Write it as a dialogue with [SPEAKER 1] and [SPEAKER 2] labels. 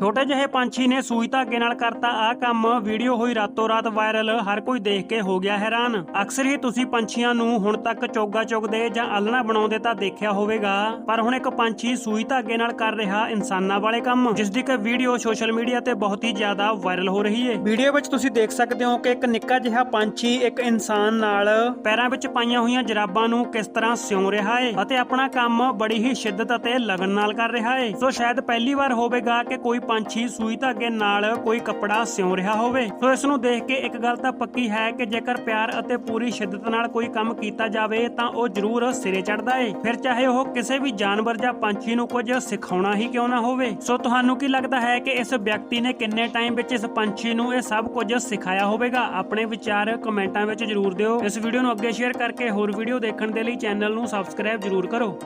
[SPEAKER 1] ਛੋਟੇ ਜਿਹੇ ਪੰਛੀ ਨੇ ਸੂਈ ਧਾਗੇ ਨਾਲ ਕਰਤਾ ਆਹ ਕੰਮ। ਵੀਡੀਓ ਹੋਈ ਰਾਤੋਂ ਰਾਤ ਵਾਇਰਲ। ਹਰ ਕੋਈ ਦੇਖ ਕੇ ਹੋ ਗਿਆ ਹੈਰਾਨ। ਅਕਸਰ ਹੀ ਤੁਸੀਂ ਪੰਛੀਆਂ ਨੂੰ ਹੁਣ ਤੱਕ ਚੋਗਾ ਚੁਗਦੇ ਜਾਂ ਆਲਣਾ ਬਣਾਉਂਦੇ ਤਾਂ ਦੇਖਿਆ ਹੋਵੇਗਾ। ਪਰ ਹੁਣ ਇੱਕ ਪੰਛੀ ਸੂਈ ਧਾਗੇ ਨਾਲ ਕਰ ਰਿਹਾ ਇਨਸਾਨਾਂ ਵਾਲੇ ਕੰਮ ਜਿਸ ਦੀ ਕਿ ਵੀਡੀਓ ਸੋਸ਼ਲ ਮੀਡੀਆ ਤੇ ਬਹੁਤ ਹੀ ਜ਼ਿਆਦਾ ਵਾਇਰਲ ਹੋ ਰਹੀ ਹੈ ਵੀਡੀਓ ਵਿੱਚ ਤੁਸੀਂ ਦੇਖ ਸਕਦੇ ਹੋ ਕਿ ਇੱਕ ਨਿੱਕਾ ਜਿਹਾ ਪੰਛੀ ਇੱਕ ਇਨਸਾਨ ਨਾਲ ਪੈਰਾਂ ਵਿੱਚ ਪਾਈਆਂ ਹੋਈਆਂ ਜਰਾਬਾਂ ਨੂੰ ਕਿਸ ਤਰ੍ਹਾਂ ਸਿਉਂ ਰਿਹਾ ਹੈ ਅਤੇ ਆਪਣਾ ਕੰਮ ਬੜੀ ਹੀ ਸ਼ਿੱਦਤ ਅਤੇ ਲਗਨ ਨਾਲ ਕਰ ਰਿਹਾ ਹੈ ਸੋ ਸ਼ਾਇਦ ਪਹਿਲੀ ਵਾਰ ਹੋਵੇਗਾ ਕਿ ਕੋਈ ਪੰਛੀ ਸੂਈ ਧਾਗੇ ਨਾਲ ਕੋਈ ਕੱਪੜਾ ਸਿਉਂ ਰਿਹਾ ਹੋਵੇ। ਸੋ ਇਸ ਨੂੰ ਦੇਖ ਕੇ ਇੱਕ ਗੱਲ ਤਾਂ ਪੱਕੀ ਹੈ ਕਿ ਜੇਕਰ ਪਿਆਰ ਅਤੇ ਪੂਰੀ ਸ਼ਿੱਦਤ ਨਾਲ ਕੋਈ ਕੰਮ ਕੀਤਾ ਜਾਵੇ, ਤਾਂ ਉਹ ਜ਼ਰੂਰ ਸਿਰੇ ਚੜਦਾ ਏ। ਫਿਰ ਚਾਹੇ ਉਹ ਕਿਸੇ ਵੀ ਜਾਨਵਰ ਜਾਂ ਪੰਛੀ ਨੂੰ ਕੁਝ ਸਿਖਾਉਣਾ ਹੀ ਕਿਉਂ ਨਾ ਹੋਵੇ। ਸੋ ਤੁਹਾਨੂੰ ਕੀ ਲੱਗਦਾ ਹੈ ਕਿ ਇਸ ਵਿਅਕਤੀ ਨੇ ਕਿੰਨੇ ਟਾਈਮ ਵਿੱਚ ਇਸ ਪੰਛੀ ਨੂੰ ਇਹ ਸਭ ਕੁਝ ਸਿਖਾਇਆ ਹੋਵੇਗਾ? ਆਪਣੇ ਵਿਚਾਰ ਕਮੈਂਟਾਂ ਵਿੱਚ ਜ਼ਰੂਰ ਦਿਓ। ਇਸ ਵੀਡੀਓ ਨੂੰ ਅੱਗੇ ਸ਼ੇਅਰ ਕਰਕੇ ਹੋਰ ਵੀਡੀਓ ਦੇਖਣ ਦੇ ਲਈ ਚੈਨਲ ਨੂੰ ਸਬਸਕ੍ਰਾਈਬ ਜ਼ਰੂਰ ਕਰੋ।